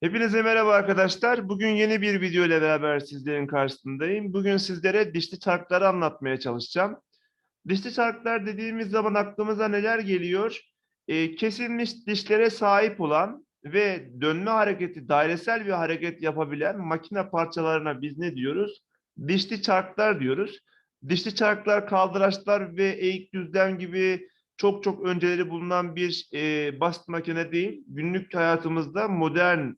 Hepinize merhaba arkadaşlar. Bugün yeni bir video ile beraber sizlerin karşısındayım. Bugün sizlere dişli çarkları anlatmaya çalışacağım. Dişli çarklar dediğimiz zaman aklımıza neler geliyor? Ee, kesilmiş dişlere sahip olan ve dönme hareketi, dairesel bir hareket yapabilen makine parçalarına biz ne diyoruz? Dişli çarklar diyoruz. Dişli çarklar, kaldıraçlar ve eğik düzlem gibi çok çok önceleri bulunan bir e, basit makine değil. Günlük hayatımızda modern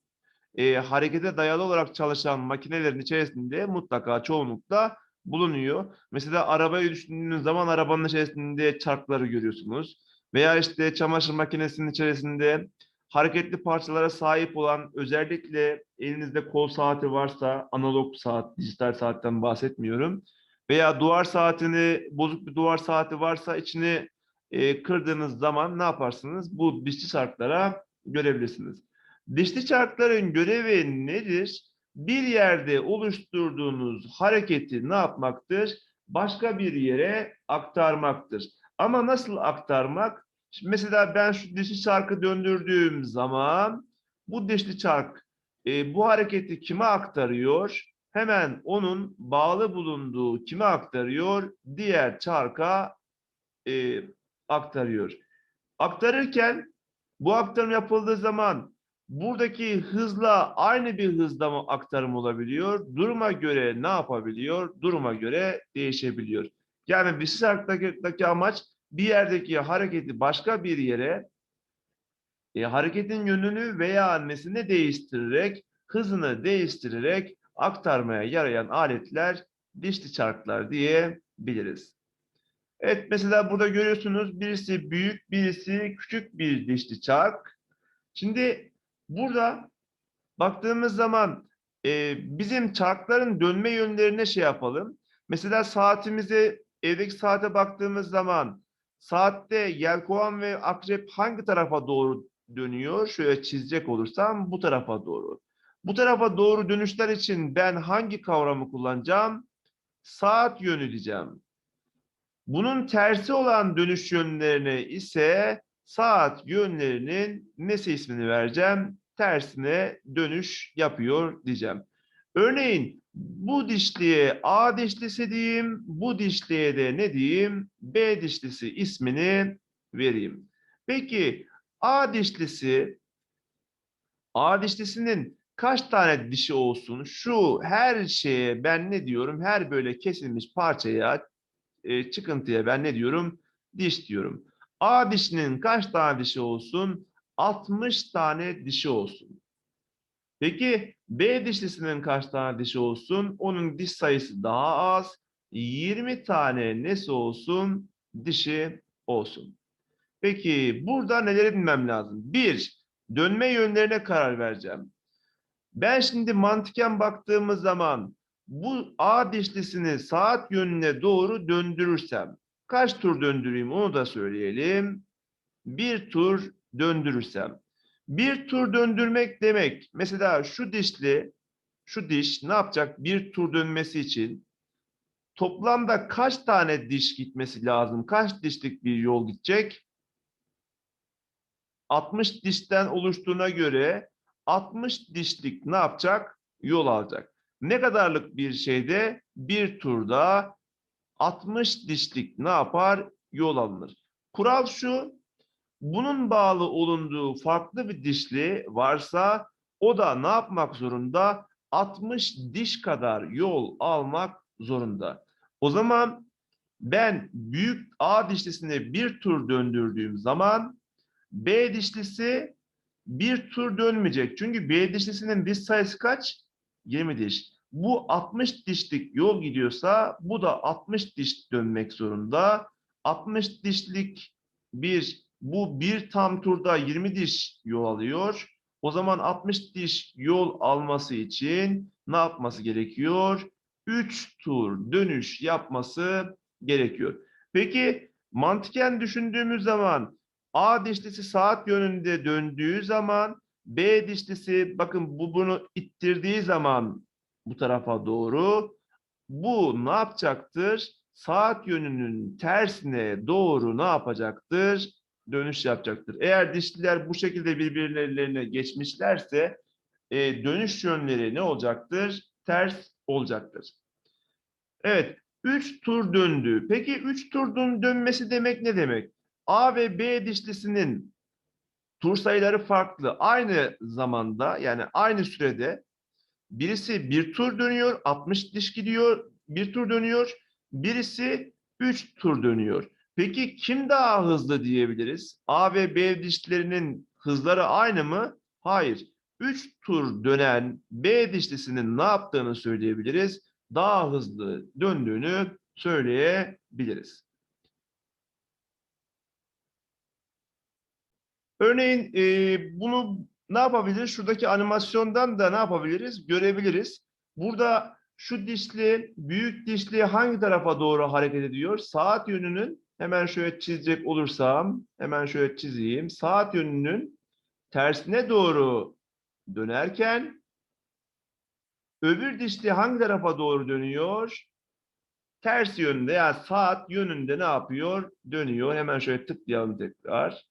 e, harekete dayalı olarak çalışan makinelerin içerisinde mutlaka çoğunlukla bulunuyor. Mesela arabayı düşündüğünüz zaman arabanın içerisinde çarkları görüyorsunuz. Veya işte çamaşır makinesinin içerisinde hareketli parçalara sahip olan özellikle elinizde kol saati varsa analog saat, dijital saatten bahsetmiyorum. Veya duvar saatini, bozuk bir duvar saati varsa içini e, kırdığınız zaman ne yaparsınız? Bu dişli çarklara görebilirsiniz. Dişli çarkların görevi nedir? Bir yerde oluşturduğunuz hareketi ne yapmaktır? Başka bir yere aktarmaktır. Ama nasıl aktarmak? Şimdi mesela ben şu dişli çarkı döndürdüğüm zaman bu dişli çark e, bu hareketi kime aktarıyor? Hemen onun bağlı bulunduğu kime aktarıyor? Diğer çarka e, aktarıyor. Aktarırken bu aktarım yapıldığı zaman buradaki hızla aynı bir hızda mı aktarım olabiliyor? Duruma göre ne yapabiliyor? Duruma göre değişebiliyor. Yani bir sarktaki amaç bir yerdeki hareketi başka bir yere e, hareketin yönünü veya nesini değiştirerek, hızını değiştirerek aktarmaya yarayan aletler dişli çarklar diyebiliriz. Evet mesela burada görüyorsunuz birisi büyük, birisi küçük bir dişli çark. Şimdi burada baktığımız zaman e, bizim çarkların dönme yönlerine şey yapalım. Mesela saatimize, evdeki saate baktığımız zaman saatte yelkovan ve akrep hangi tarafa doğru dönüyor? Şöyle çizecek olursam bu tarafa doğru. Bu tarafa doğru dönüşler için ben hangi kavramı kullanacağım? Saat yönü diyeceğim. Bunun tersi olan dönüş yönlerine ise saat yönlerinin nesi ismini vereceğim? Tersine dönüş yapıyor diyeceğim. Örneğin bu dişliye A dişlisi diyeyim, bu dişliye de ne diyeyim? B dişlisi ismini vereyim. Peki A dişlisi, A dişlisinin kaç tane dişi olsun? Şu her şeye ben ne diyorum? Her böyle kesilmiş parçaya, e, çıkıntıya ben ne diyorum? Diş diyorum. A dişinin kaç tane dişi olsun? 60 tane dişi olsun. Peki B dişlisinin kaç tane dişi olsun? Onun diş sayısı daha az. 20 tane nesi olsun? Dişi olsun. Peki burada neleri bilmem lazım? Bir, dönme yönlerine karar vereceğim. Ben şimdi mantıken baktığımız zaman bu A dişlisini saat yönüne doğru döndürürsem kaç tur döndüreyim onu da söyleyelim. Bir tur döndürürsem. Bir tur döndürmek demek mesela şu dişli şu diş ne yapacak bir tur dönmesi için toplamda kaç tane diş gitmesi lazım? Kaç dişlik bir yol gidecek? 60 dişten oluştuğuna göre 60 dişlik ne yapacak? Yol alacak. Ne kadarlık bir şeyde bir turda 60 dişlik ne yapar? Yol alınır. Kural şu, bunun bağlı olunduğu farklı bir dişli varsa o da ne yapmak zorunda? 60 diş kadar yol almak zorunda. O zaman ben büyük A dişlisine bir tur döndürdüğüm zaman B dişlisi bir tur dönmeyecek. Çünkü B dişlisinin diş sayısı kaç? 20 diş. Bu 60 dişlik yol gidiyorsa bu da 60 diş dönmek zorunda. 60 dişlik bir bu bir tam turda 20 diş yol alıyor. O zaman 60 diş yol alması için ne yapması gerekiyor? 3 tur dönüş yapması gerekiyor. Peki mantıken düşündüğümüz zaman A dişlisi saat yönünde döndüğü zaman B dişlisi bakın bu bunu ittirdiği zaman bu tarafa doğru bu ne yapacaktır? Saat yönünün tersine doğru ne yapacaktır? Dönüş yapacaktır. Eğer dişliler bu şekilde birbirlerine geçmişlerse e, dönüş yönleri ne olacaktır? Ters olacaktır. Evet, 3 tur döndü. Peki 3 turun dönmesi demek ne demek? A ve B dişlisinin tur sayıları farklı. Aynı zamanda yani aynı sürede birisi bir tur dönüyor, 60 diş gidiyor, bir tur dönüyor. Birisi 3 tur dönüyor. Peki kim daha hızlı diyebiliriz? A ve B dişlerinin hızları aynı mı? Hayır. 3 tur dönen B dişlisinin ne yaptığını söyleyebiliriz. Daha hızlı döndüğünü söyleyebiliriz. Örneğin e, bunu ne yapabiliriz? Şuradaki animasyondan da ne yapabiliriz? Görebiliriz. Burada şu dişli, büyük dişli hangi tarafa doğru hareket ediyor? Saat yönünün hemen şöyle çizecek olursam, hemen şöyle çizeyim. Saat yönünün tersine doğru dönerken öbür dişli hangi tarafa doğru dönüyor? Ters yönde yani saat yönünde ne yapıyor? Dönüyor. Hemen şöyle tıklayalım tekrar.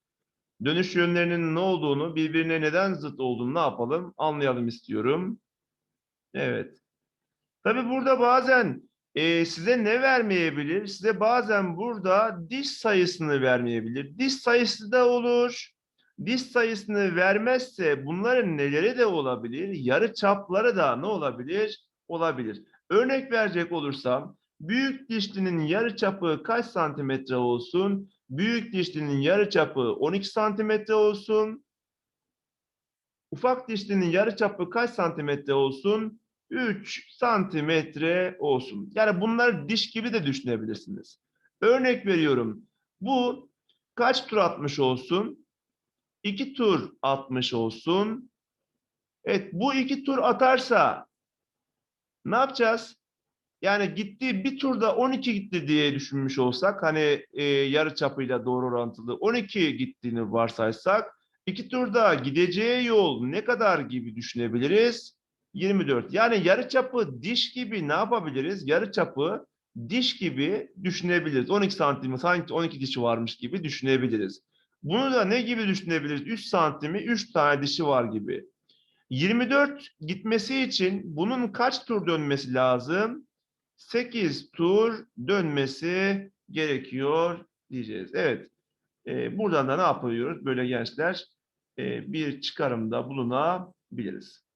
Dönüş yönlerinin ne olduğunu, birbirine neden zıt olduğunu ne yapalım? Anlayalım istiyorum. Evet. Tabii burada bazen e, size ne vermeyebilir? Size bazen burada diş sayısını vermeyebilir. Diş sayısı da olur. Diş sayısını vermezse bunların neleri de olabilir? Yarı çapları da ne olabilir? Olabilir. Örnek verecek olursam büyük dişlinin yarı çapı kaç santimetre olsun? Büyük dişlinin yarı çapı 12 santimetre olsun. Ufak dişlinin yarı çapı kaç santimetre olsun? 3 santimetre olsun. Yani bunlar diş gibi de düşünebilirsiniz. Örnek veriyorum. Bu kaç tur atmış olsun? 2 tur atmış olsun. Evet bu iki tur atarsa ne yapacağız? Yani gitti bir turda 12 gitti diye düşünmüş olsak hani e, yarı çapıyla doğru orantılı 12 gittiğini varsaysak iki turda gideceği yol ne kadar gibi düşünebiliriz? 24. Yani yarı çapı diş gibi ne yapabiliriz? Yarı çapı diş gibi düşünebiliriz. 12 santim sanki 12 dişi varmış gibi düşünebiliriz. Bunu da ne gibi düşünebiliriz? 3 santimi 3 tane dişi var gibi. 24 gitmesi için bunun kaç tur dönmesi lazım? 8 tur dönmesi gerekiyor diyeceğiz. Evet. Ee, buradan da ne yapıyoruz? Böyle gençler e, bir çıkarımda bulunabiliriz.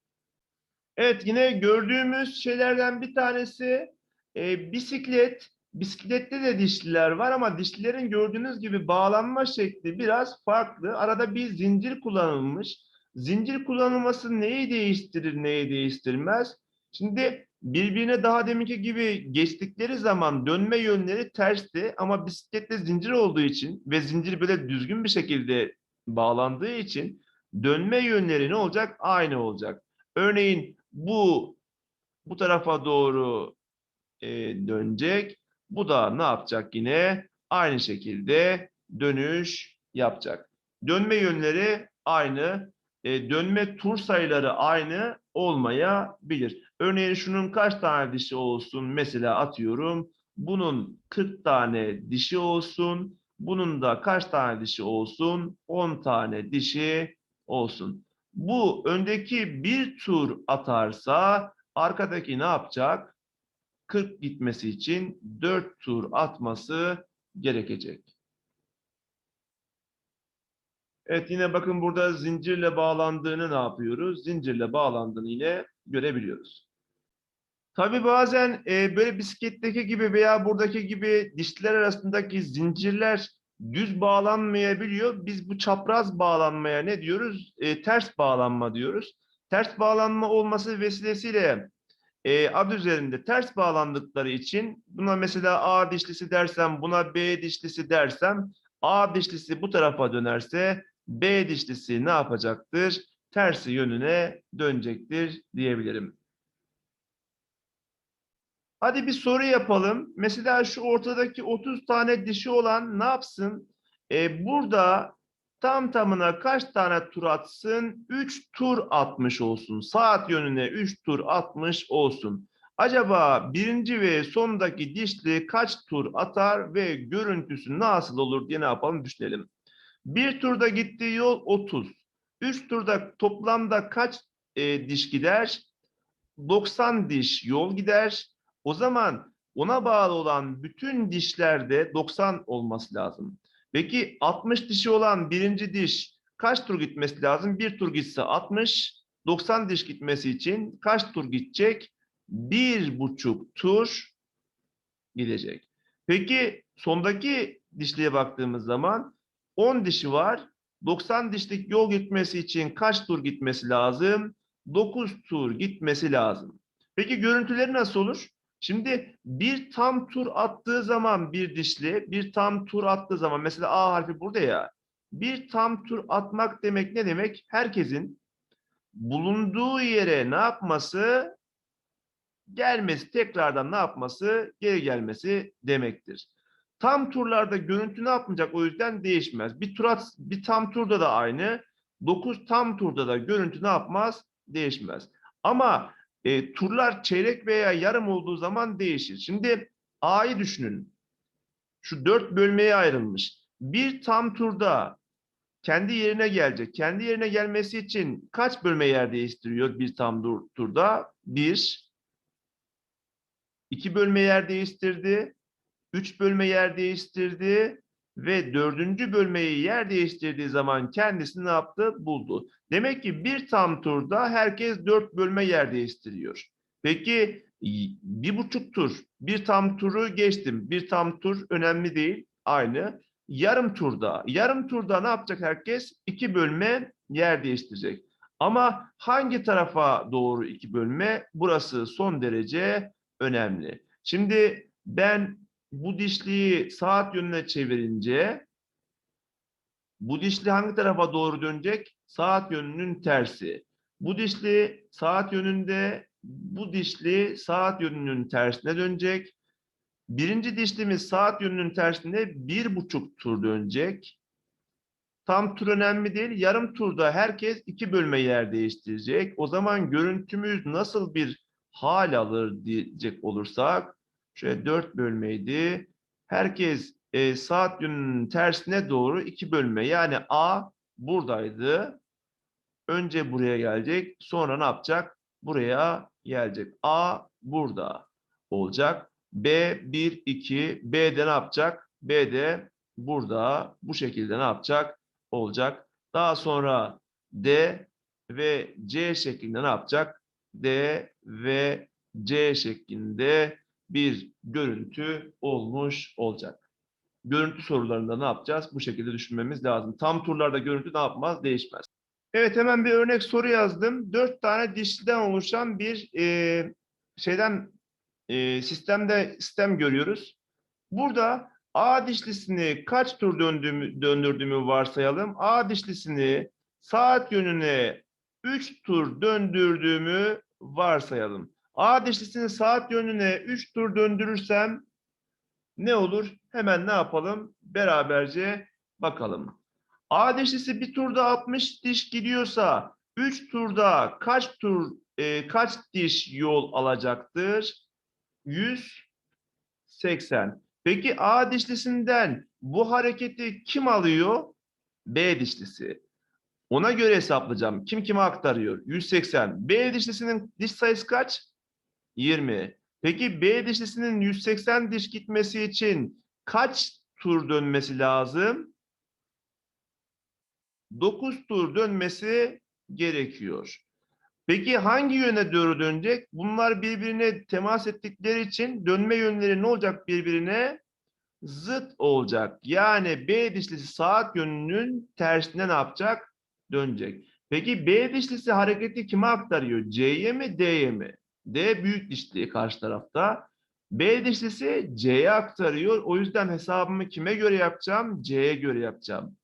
Evet yine gördüğümüz şeylerden bir tanesi e, bisiklet. Bisiklette de dişliler var ama dişlilerin gördüğünüz gibi bağlanma şekli biraz farklı. Arada bir zincir kullanılmış. Zincir kullanılması neyi değiştirir, neyi değiştirmez? Şimdi birbirine daha deminki gibi geçtikleri zaman dönme yönleri tersti ama bisiklette zincir olduğu için ve zincir böyle düzgün bir şekilde bağlandığı için dönme yönleri ne olacak? Aynı olacak. Örneğin bu bu tarafa doğru e, dönecek. Bu da ne yapacak yine? Aynı şekilde dönüş yapacak. Dönme yönleri aynı. E, dönme tur sayıları aynı olmayabilir. Örneğin şunun kaç tane dişi olsun? Mesela atıyorum. Bunun 40 tane dişi olsun. Bunun da kaç tane dişi olsun? 10 tane dişi olsun. Bu öndeki bir tur atarsa arkadaki ne yapacak? 40 gitmesi için 4 tur atması gerekecek. Evet yine bakın burada zincirle bağlandığını ne yapıyoruz? Zincirle bağlandığını yine görebiliyoruz. Tabi bazen e, böyle bisikletteki gibi veya buradaki gibi dişler arasındaki zincirler düz bağlanmayabiliyor. Biz bu çapraz bağlanmaya ne diyoruz? E, ters bağlanma diyoruz. Ters bağlanma olması vesilesiyle e, ad üzerinde ters bağlandıkları için buna mesela A dişlisi dersem, buna B dişlisi dersem A dişlisi bu tarafa dönerse B dişlisi ne yapacaktır? Tersi yönüne dönecektir diyebilirim. Hadi bir soru yapalım. Mesela şu ortadaki 30 tane dişi olan ne yapsın? Ee, burada tam tamına kaç tane tur atsın? 3 tur atmış olsun. Saat yönüne 3 tur atmış olsun. Acaba birinci ve sondaki dişli kaç tur atar ve görüntüsü nasıl olur diye ne yapalım düşünelim. Bir turda gittiği yol 30. 3 turda toplamda kaç e, diş gider? 90 diş yol gider. O zaman ona bağlı olan bütün dişlerde 90 olması lazım. Peki 60 dişi olan birinci diş kaç tur gitmesi lazım? Bir tur gitse 60, 90 diş gitmesi için kaç tur gidecek? Bir buçuk tur gidecek. Peki sondaki dişliğe baktığımız zaman 10 dişi var. 90 dişlik yol gitmesi için kaç tur gitmesi lazım? 9 tur gitmesi lazım. Peki görüntüleri nasıl olur? Şimdi bir tam tur attığı zaman bir dişli, bir tam tur attığı zaman mesela A harfi burada ya. Bir tam tur atmak demek ne demek? Herkesin bulunduğu yere ne yapması? Gelmesi, tekrardan ne yapması? Geri gelmesi demektir. Tam turlarda görüntü ne yapmayacak? O yüzden değişmez. Bir tur at, bir tam turda da aynı. 9 tam turda da görüntü ne yapmaz? Değişmez. Ama e, turlar çeyrek veya yarım olduğu zaman değişir. Şimdi A'yı düşünün. Şu dört bölmeye ayrılmış. Bir tam turda kendi yerine gelecek. Kendi yerine gelmesi için kaç bölme yer değiştiriyor bir tam tur- turda? Bir. iki bölme yer değiştirdi. Üç bölme yer değiştirdi. Ve dördüncü bölmeyi yer değiştirdiği zaman kendisi ne yaptı? Buldu. Demek ki bir tam turda herkes dört bölme yer değiştiriyor. Peki bir buçuk tur, bir tam turu geçtim. Bir tam tur önemli değil, aynı. Yarım turda, yarım turda ne yapacak herkes? İki bölme yer değiştirecek. Ama hangi tarafa doğru iki bölme? Burası son derece önemli. Şimdi ben bu dişliği saat yönüne çevirince bu dişli hangi tarafa doğru dönecek? Saat yönünün tersi. Bu dişli saat yönünde, bu dişli saat yönünün tersine dönecek. Birinci dişlimiz saat yönünün tersine bir buçuk tur dönecek. Tam tur önemli değil. Yarım turda herkes iki bölme yer değiştirecek. O zaman görüntümüz nasıl bir hal alır diyecek olursak, şöyle dört bölmeydi. Herkes e, saat yönünün tersine doğru iki bölme. Yani A buradaydı. Önce buraya gelecek. Sonra ne yapacak? Buraya gelecek. A burada olacak. B 1 2 B de ne yapacak? B de burada bu şekilde ne yapacak? Olacak. Daha sonra D ve C şeklinde ne yapacak? D ve C şeklinde bir görüntü olmuş olacak. Görüntü sorularında ne yapacağız? Bu şekilde düşünmemiz lazım. Tam turlarda görüntü ne yapmaz? Değişmez. Evet hemen bir örnek soru yazdım. Dört tane dişliden oluşan bir e, şeyden e, sistemde sistem görüyoruz. Burada A dişlisini kaç tur döndüğümü, döndürdüğümü varsayalım. A dişlisini saat yönüne 3 tur döndürdüğümü varsayalım. A dişlisini saat yönüne 3 tur döndürürsem ne olur? Hemen ne yapalım? Beraberce bakalım. A dişlisi bir turda 60 diş gidiyorsa 3 turda kaç tur e, kaç diş yol alacaktır? 180. Peki A dişlisinden bu hareketi kim alıyor? B dişlisi. Ona göre hesaplayacağım. Kim kime aktarıyor? 180. B dişlisinin diş sayısı kaç? 20. Peki B dişlisinin 180 diş gitmesi için kaç tur dönmesi lazım? 9 tur dönmesi gerekiyor. Peki hangi yöne doğru dönecek? Bunlar birbirine temas ettikleri için dönme yönleri ne olacak birbirine? Zıt olacak. Yani B dişlisi saat yönünün tersine ne yapacak? Dönecek. Peki B dişlisi hareketi kime aktarıyor? C'ye mi D'ye mi? D büyük dişli karşı tarafta. B dişlisi C'ye aktarıyor. O yüzden hesabımı kime göre yapacağım? C'ye göre yapacağım.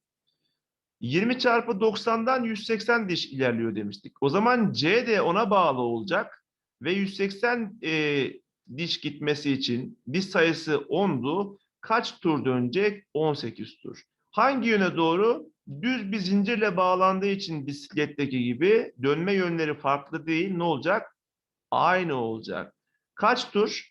20 çarpı 90'dan 180 diş ilerliyor demiştik. O zaman C de ona bağlı olacak ve 180 e, diş gitmesi için diş sayısı 10'du. Kaç tur dönecek? 18 tur. Hangi yöne doğru? Düz bir zincirle bağlandığı için bisikletteki gibi dönme yönleri farklı değil. Ne olacak? Aynı olacak. Kaç tur?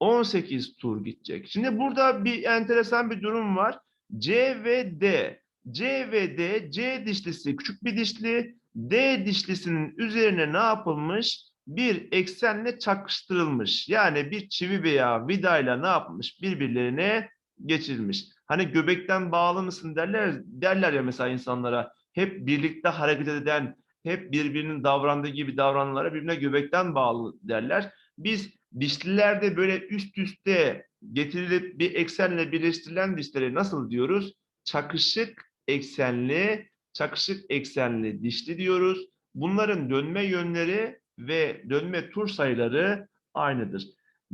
18 tur gidecek. Şimdi burada bir enteresan bir durum var. C ve D. C ve D, C dişlisi küçük bir dişli, D dişlisinin üzerine ne yapılmış? Bir eksenle çakıştırılmış. Yani bir çivi veya vidayla ne yapmış? Birbirlerine geçirilmiş. Hani göbekten bağlı mısın derler, derler ya mesela insanlara. Hep birlikte hareket eden, hep birbirinin davrandığı gibi davrananlara birbirine göbekten bağlı derler. Biz dişlilerde böyle üst üste getirilip bir eksenle birleştirilen dişlere nasıl diyoruz? Çakışık eksenli, çakışık eksenli dişli diyoruz. Bunların dönme yönleri ve dönme tur sayıları aynıdır.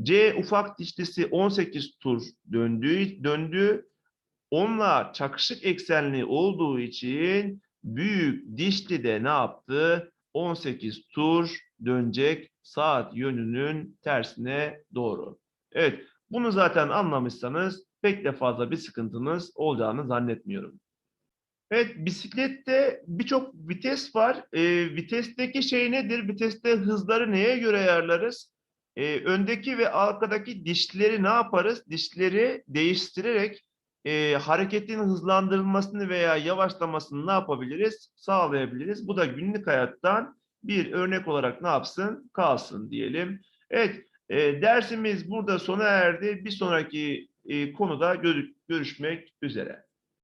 C ufak dişlisi 18 tur döndüğü, döndü. Onunla çakışık eksenli olduğu için büyük dişli de ne yaptı? 18 tur dönecek saat yönünün tersine doğru. Evet, bunu zaten anlamışsanız pek de fazla bir sıkıntınız olacağını zannetmiyorum. Evet, bisiklette birçok vites var. Ee, vitesteki şey nedir? Viteste hızları neye göre ayarlarız? Ee, öndeki ve arkadaki dişleri ne yaparız? Dişleri değiştirerek e, hareketin hızlandırılmasını veya yavaşlamasını ne yapabiliriz? Sağlayabiliriz. Bu da günlük hayattan bir örnek olarak ne yapsın? Kalsın diyelim. Evet, e, dersimiz burada sona erdi. Bir sonraki e, konuda görü- görüşmek üzere.